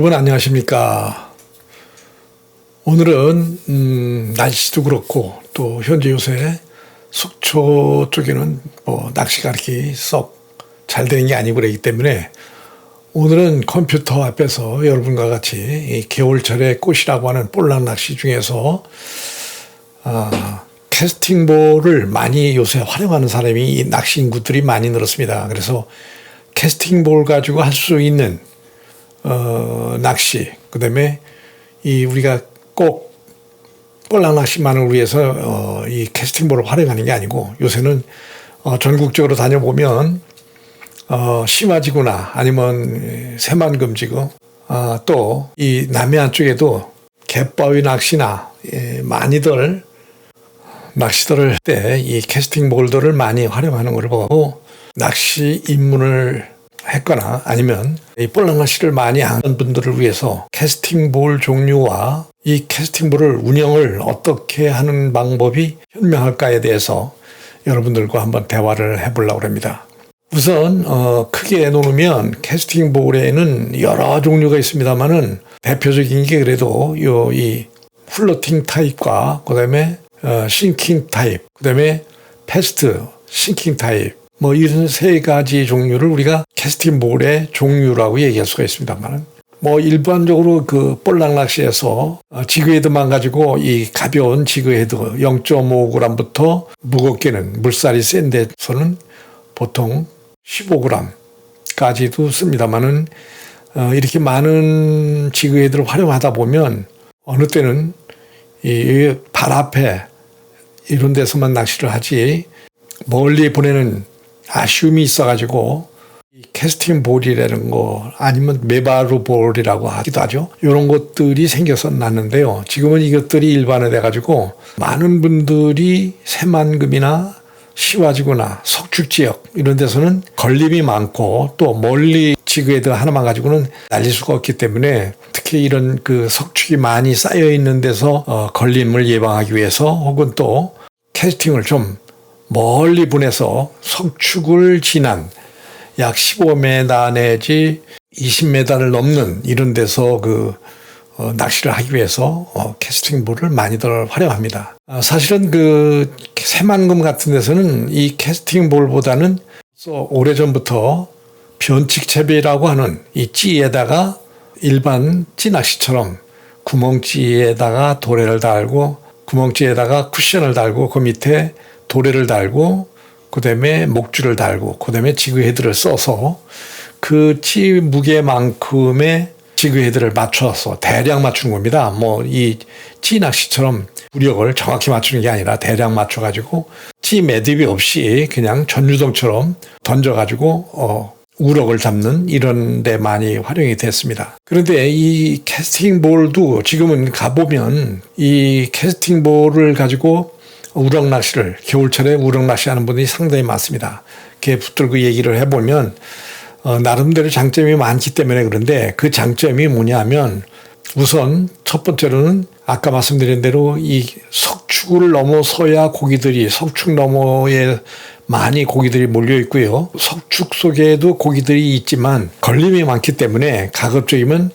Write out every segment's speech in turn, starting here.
여러분 안녕하십니까. 오늘은 음, 날씨도 그렇고 또 현재 요새 속초 쪽에는 뭐 낚시가 이렇게 썩잘 되는 게 아니고 그러기 때문에 오늘은 컴퓨터 앞에서 여러분과 같이 이 겨울철의 꽃이라고 하는 볼락 낚시 중에서 아, 캐스팅볼을 많이 요새 활용하는 사람이 낚시 인구들이 많이 늘었습니다. 그래서 캐스팅볼 가지고 할 수 있는 어, 낚시. 그 다음에 이 우리가 꼭 볼락 낚시만을 위해서 어, 이 캐스팅볼을 활용하는 게 아니고 요새는 어, 전국적으로 다녀보면 어, 심화지구나 아니면 새만금지구 어, 또이 남해안 쪽에도 갯바위 낚시나 예, 많이들 낚시들을 때 이 캐스팅 볼들을 많이 활용하는 걸 보고 낚시 입문을 했거나 아니면 이 낚시를 많이 하는 분들을 위해서 캐스팅 볼 종류와 이 캐스팅 볼을 운영을 어떻게 하는 방법이 현명할까에 대해서 여러분들과 한번 대화를 해보려고 합니다. 우선 어, 크게 놓으면 캐스팅 볼에는 여러 종류가 있습니다만은 대표적인 게 그래도 요 이 플로팅 타입과 그다음에 어, 싱킹 타입, 그다음에 패스트 싱킹 타입 뭐 이런 세 가지 종류를 우리가 캐스팅 볼의 종류라고 얘기할 수가 있습니다만 뭐 일반적으로 그 볼락 낚시에서 어, 지그헤드만 가지고 이 가벼운 지그헤드 0.5g부터 무겁게는 물살이 센 데서는 보통 15g까지도 씁니다만은 어, 이렇게 많은 지그헤드를 활용하다 보면 어느 때는 이 발 앞에 이런 데서만 낚시를 하지 멀리 보내는 아쉬움이 있어가지고 캐스팅 볼이라는 거 아니면 메바루 볼이라고 하기도 하죠. 이런 것들이 생겨서 났는데요. 지금은 이것들이 일반화돼 가지고 많은 분들이 새만금이나 시와지구나 석축 지역 이런 데서는 걸림이 많고 또 멀리 지그헤드 하나만 가지고는 날릴 수가 없기 때문에 특히 이런 그 석축이 많이 쌓여 있는 데서 어, 걸림을 예방하기 위해서 혹은 또 캐스팅을 좀 멀리 보내서 석축을 지난 약 15m 내지 20m를 넘는 이런 데서 그 어, 낚시를 하기 위해서 어, 캐스팅볼을 많이들 활용합니다. 아, 사실은 그 새만금 같은 데서는 이 캐스팅볼보다는 오래 전부터 변칙채비라고 하는 이 찌에다가 일반 찌낚시처럼 구멍찌에다가 도래를 달고 구멍찌에다가 쿠션을 달고 그 밑에 도래를 달고 그다음에 목줄을 달고 그다음에 지그헤드를 써서 그찌 무게만큼의 지그헤드를 맞춰서 대략 맞추는 겁니다. 뭐이찌 낚시처럼 구력을 정확히 맞추는 게 아니라 대략 맞춰가지고 찌 매듭이 없이 그냥 전유동처럼 던져가지고 어 우럭을 잡는 이런 데 많이 활용이 됐습니다. 그런데 이 캐스팅 볼도 지금은 가보면 이 캐스팅 볼을 가지고 우럭 낚시를 겨울철에 우럭 낚시 하는 분들이 상당히 많습니다. 개 붙들고 얘기를 해보면 어, 나름대로 장점이 많기 때문에 그런데 그 장점이 뭐냐면 우선 첫 번째로는 아까 말씀드린 대로 이 석축을 넘어서야 고기들이 석축 너머에 많이 고기들이 몰려 있고요. 석축 속에도 고기들이 있지만 걸림이 많기 때문에 가급적이면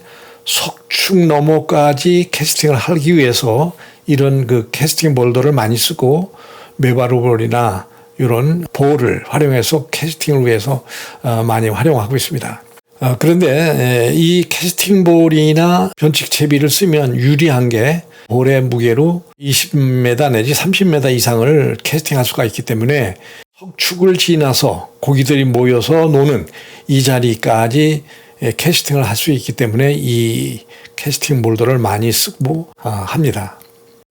석축 너머까지 캐스팅을 하기 위해서 이런 그 캐스팅 볼더를 많이 쓰고 메바로볼이나 이런 볼을 활용해서 캐스팅을 위해서 어, 많이 활용하고 있습니다. 어, 그런데 이 캐스팅 볼이나 변칙 채비를 쓰면 유리한 게 볼의 무게로 20m 내지 30m 이상을 캐스팅할 수가 있기 때문에 석축을 지나서 고기들이 모여서 노는 이 자리까지 캐스팅을 할 수 있기 때문에 이 캐스팅 볼더를 많이 쓰고 아, 합니다.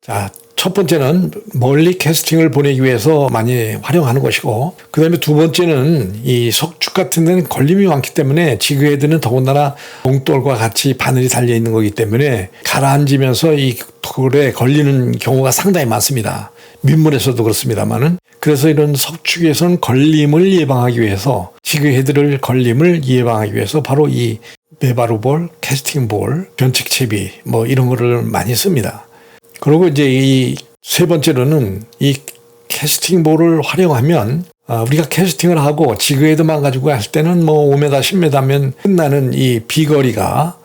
자, 첫 번째는 멀리 캐스팅을 보내기 위해서 많이 활용하는 것이고, 그 다음에 두 번째는 이 석축 같은 데는 걸림이 많기 때문에 지그헤드는 더군다나 봉돌과 같이 바늘이 달려 있는 거기 때문에 가라앉으면서 이 돌에 걸리는 경우가 상당히 많습니다. 민물에서도 그렇습니다만은. 그래서 이런 석축에서는 걸림을 예방하기 위해서 지그헤드를 걸림을 예방하기 위해서 바로 이 메바루볼, 캐스팅볼, 변칙 채비 뭐 이런 거를 많이 씁니다. 그리고 이제 이 세 번째로는 이 캐스팅 볼을 활용하면 아, 우리가 캐스팅을 하고 지그헤드만 가지고 할 때는 뭐 5m, 10m면 끝나는 이 비거리가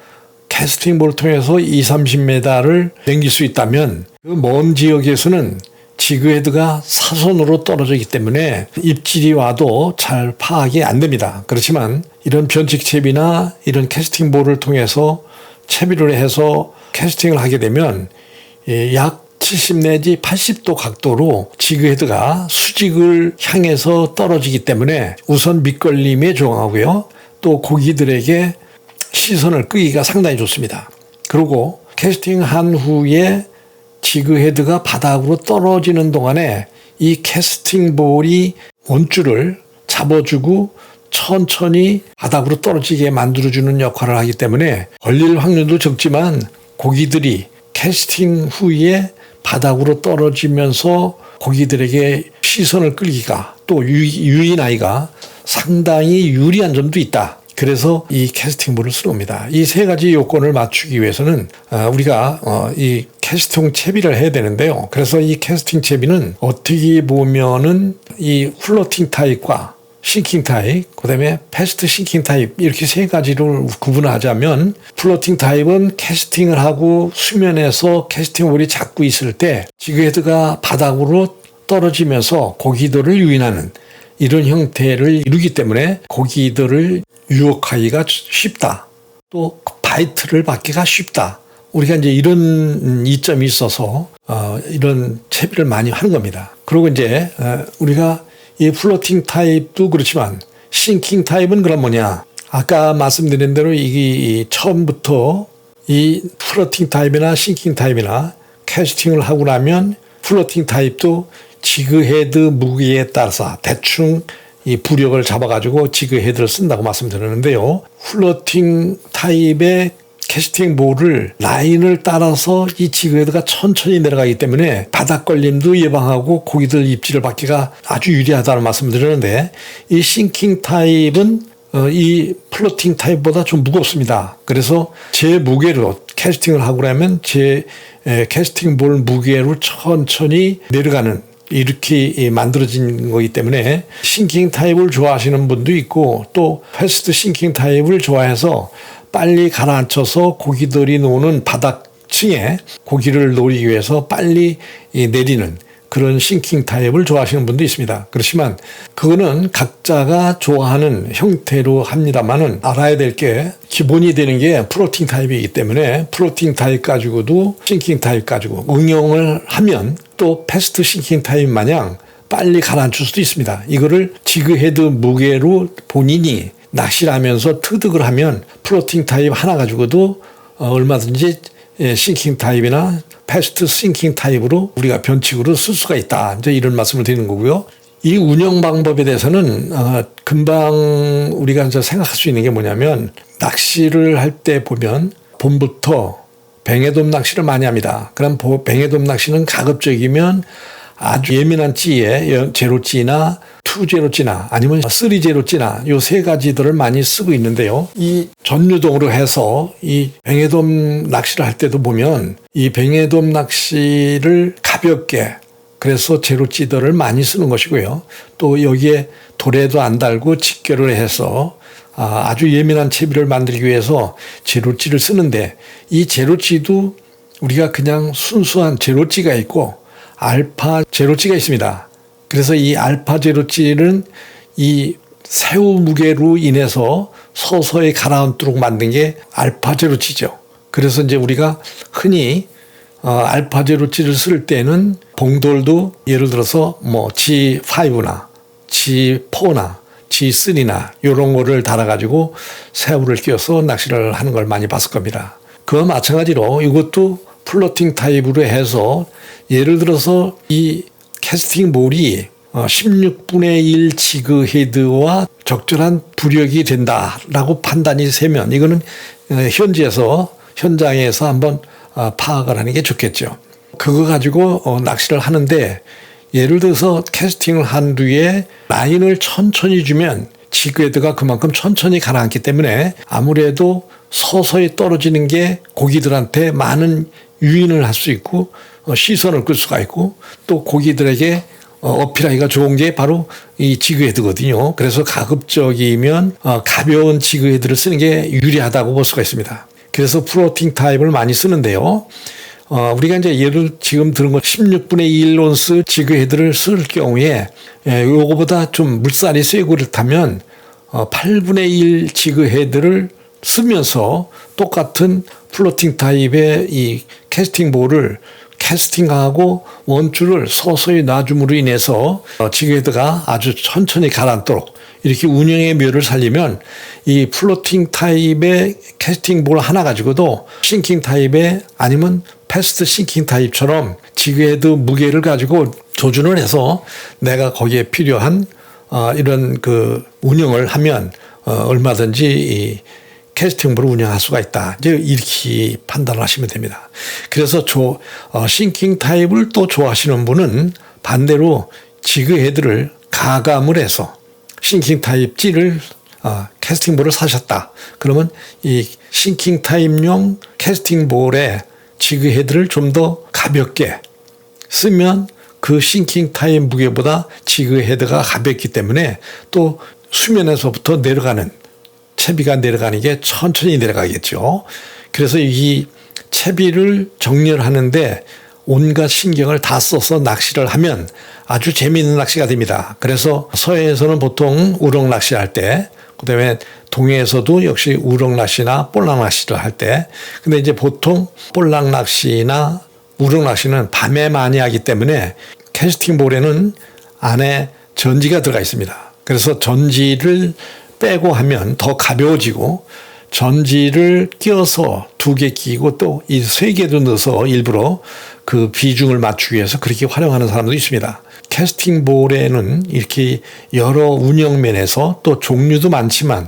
캐스팅 볼을 통해서 2, 30m를 넘길 수 있다면 그 먼 지역에서는 지그헤드가 사선으로 떨어지기 때문에 입질이 와도 잘 파악이 안 됩니다. 그렇지만 이런 변칙 채비나 이런 캐스팅 볼을 통해서 채비를 해서 캐스팅을 하게 되면 예, 약 70 내지 80도 각도로 지그헤드가 수직을 향해서 떨어지기 때문에 우선 밑걸림에 조항하고요. 또 고기들에게 시선을 끄기가 상당히 좋습니다. 그리고 캐스팅한 후에 지그헤드가 바닥으로 떨어지는 동안에 이 캐스팅 볼이 원줄을 잡아주고 천천히 바닥으로 떨어지게 만들어주는 역할을 하기 때문에 걸릴 확률도 적지만 고기들이 캐스팅 후에 바닥으로 떨어지면서 고기들에게 시선을 끌기가 또 유인 아이가 상당히 유리한 점도 있다. 그래서 이 캐스팅볼을 쓰는 겁니다. 이 세 가지 요건을 맞추기 위해서는 아, 우리가 어, 이 캐스팅 채비를 해야 되는데요. 그래서 이 캐스팅 채비는 어떻게 보면은 이 플로팅 타입과 싱킹 타입, 그 다음에 패스트 싱킹 타입, 이렇게 세 가지를 구분하자면, 플로팅 타입은 캐스팅을 하고 수면에서 캐스팅볼이 잡고 있을 때, 지그헤드가 바닥으로 떨어지면서 고기들을 유인하는 이런 형태를 이루기 때문에 고기들을 유혹하기가 쉽다. 또 바이트를 받기가 쉽다. 우리가 이제 이런 이점이 있어서 어, 이런 채비를 많이 하는 겁니다. 그리고 이제 어, 우리가 이 플로팅 타입도 그렇지만 싱킹 타입은 그럼 뭐냐? 아까 말씀드린 대로 이게 처음부터 이 플로팅 타입이나 싱킹 타입이나 캐스팅을 하고 나면 플로팅 타입도 지그헤드 무게에 따라서 대충 이 부력을 잡아가지고 지그헤드를 쓴다고 말씀드렸는데요. 플로팅 타입의 캐스팅 볼을 라인을 따라서 이 지그헤드가 천천히 내려가기 때문에 바닥 걸림도 예방하고 고기들 입질을 받기가 아주 유리하다는 말씀을 드렸는데 이 싱킹 타입은 어, 이 플로팅 타입보다 좀 무겁습니다. 그래서 제 무게로 캐스팅을 하고 나면 제 캐스팅 볼 무게로 천천히 내려가는 이렇게 만들어진 거기 때문에 싱킹 타입을 좋아하시는 분도 있고 또 패스트 싱킹 타입을 좋아해서 빨리 가라앉혀서 고기들이 노는 바닥층에 고기를 노리기 위해서 빨리 내리는 그런 싱킹 타입을 좋아하시는 분도 있습니다. 그렇지만 그거는 각자가 좋아하는 형태로 합니다만은 알아야 될 게 기본이 되는 게 프로틴 타입이기 때문에 프로틴 타입 가지고도 싱킹 타입 가지고 응용을 하면 또 패스트 싱킹 타입 마냥 빨리 가라앉힐 수도 있습니다. 이거를 지그헤드 무게로 본인이 낚시를 하면서 트득을 하면 플로팅 타입 하나 가지고도 어, 얼마든지 예, 싱킹 타입이나 패스트 싱킹 타입으로 우리가 변칙으로 쓸 수가 있다. 이제 이런 말씀을 드리는 거고요. 이 운영 방법에 대해서는 어, 금방 우리가 이제 생각할 수 있는 게 뭐냐면 낚시를 할 때 보면 봄부터 뱅에돔 낚시를 많이 합니다. 그럼 뱅에돔 낚시는 가급적이면 아주 예민한 찌에 제로찌나 투제로 찌나 아니면 쓰리제로 찌나 요 세 가지들을 많이 쓰고 있는데요. 이 전유동으로 해서 이 뱅에돔 낚시를 할 때도 보면 이 뱅에돔 낚시를 가볍게 그래서 제로찌들을 많이 쓰는 것이고요. 또 여기에 도래도 안 달고 직결을 해서 아, 아주 예민한 채비를 만들기 위해서 제로찌를 쓰는데 이 제로찌도 우리가 그냥 순수한 제로찌가 있고 알파 제로찌가 있습니다. 그래서 이 알파 제로찌는 이 새우 무게로 인해서 서서히 가라앉도록 만든 게 알파 제로찌죠. 그래서 이제 우리가 흔히 어, 알파 제로찌를 쓸 때는 봉돌도 예를 들어서 뭐 G5나 G4나 G3나 이런 거를 달아가지고 새우를 끼워서 낚시를 하는 걸 많이 봤을 겁니다. 그와 마찬가지로 이것도 플로팅 타입으로 해서 예를 들어서 이 캐스팅 볼이 16분의 어, 1 지그 헤드와 적절한 부력이 된다라고 판단이 세면 이거는 어, 현지에서 현장에서 한번 어, 파악을 하는 게 좋겠죠. 그거 가지고 낚시를 하는데 예를 들어서 캐스팅을 한 뒤에 라인을 천천히 주면 지그헤드가 그만큼 천천히 가라앉기 때문에 아무래도 서서히 떨어지는 게 고기들한테 많은 유인을 할 수 있고 어, 시선을 끌 수가 있고 또 고기들에게 어, 어필하기가 좋은 게 바로 이 지그헤드거든요. 그래서 가급적이면 어, 가벼운 지그헤드를 쓰는 게 유리하다고 볼 수가 있습니다. 그래서 플로팅 타입을 많이 쓰는데요. 어, 우리가 이제 예를 지금 들은 거 16분의 1온스 지그 헤드를 쓸 경우에 예, 요거보다 좀 물살이 세고 그렇다면 어, 8분의 1 지그 헤드를 쓰면서 똑같은 플로팅 타입의 이 캐스팅 볼을 캐스팅하고 원줄을 서서히 놔줌으로 인해서 어, 지그 헤드가 아주 천천히 가라앉도록 이렇게 운영의 묘를 살리면 이 플로팅 타입의 캐스팅 볼 하나 가지고도 싱킹 타입의 아니면 패스트 싱킹 타입처럼 지그헤드 무게를 가지고 조준을 해서 내가 거기에 필요한 어, 이런 그 운영을 하면 어, 얼마든지 이 캐스팅볼을 운영할 수가 있다. 이제 이렇게 판단을 하시면 됩니다. 그래서 조, 어, 싱킹 타입을 또 좋아하시는 분은 반대로 지그헤드를 가감을 해서 싱킹 타입 찌를 어, 캐스팅볼을 사셨다. 그러면 이 싱킹 타입용 캐스팅볼에 지그헤드를 좀 더 가볍게 쓰면 그 싱킹 타입 무게보다 지그헤드가 가볍기 때문에 또 수면에서부터 내려가는 채비가 내려가는 게 천천히 내려가겠죠. 그래서 이 채비를 정렬하는데 온갖 신경을 다 써서 낚시를 하면 아주 재미있는 낚시가 됩니다. 그래서 서해에서는 보통 우럭 낚시할 때, 그 다음에 동해에서도 역시 우럭 낚시나 볼락 낚시를 할 때, 근데 이제 보통 볼락 낚시나 우럭 낚시는 밤에 많이 하기 때문에 캐스팅 볼에는 안에 전지가 들어가 있습니다. 그래서 전지를 빼고 하면 더 가벼워지고 전지를 끼워서 두 개 끼고 또 이 세 개도 넣어서 일부러 그 비중을 맞추기 위해서 그렇게 활용하는 사람도 있습니다. 캐스팅 볼에는 이렇게 여러 운영면에서 또 종류도 많지만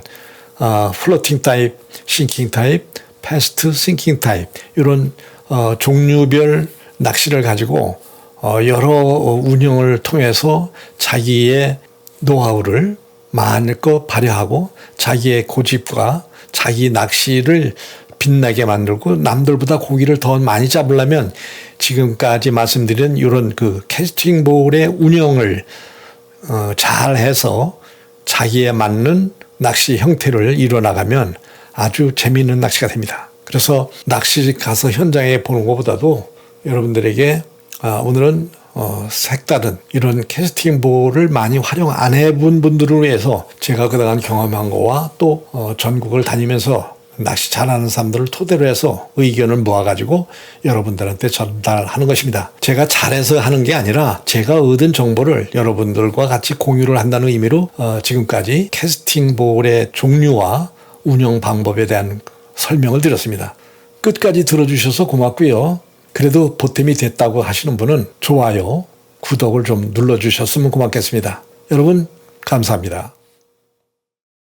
어, 플로팅 타입, 싱킹 타입, 패스트 싱킹 타입 이런 어, 종류별 낚시를 가지고 어, 여러 운영을 통해서 자기의 노하우를 마음껏 발휘하고 자기의 고집과 자기 낚시를 빛나게 만들고 남들보다 고기를 더 많이 잡으려면 지금까지 말씀드린 이런 그 캐스팅볼의 운영을 어, 잘 해서 자기에 맞는 낚시 형태를 이뤄나가면 아주 재미있는 낚시가 됩니다. 그래서 낚시 가서 현장에 보는 것보다도 여러분들에게 아, 오늘은 어, 색다른 이런 캐스팅볼을 많이 활용 안 해본 분들을 위해서 제가 그동안 경험한 거와 또 어, 전국을 다니면서 낚시 잘하는 사람들을 토대로 해서 의견을 모아가지고 여러분들한테 전달하는 것입니다. 제가 잘해서 하는 게 아니라 제가 얻은 정보를 여러분들과 같이 공유를 한다는 의미로 어, 지금까지 캐스팅볼의 종류와 운영 방법에 대한 설명을 드렸습니다. 끝까지 들어주셔서 고맙고요. 그래도 보탬이 됐다고 하시는 분은 좋아요, 구독을 좀 눌러주셨으면 고맙겠습니다. 여러분, 감사합니다.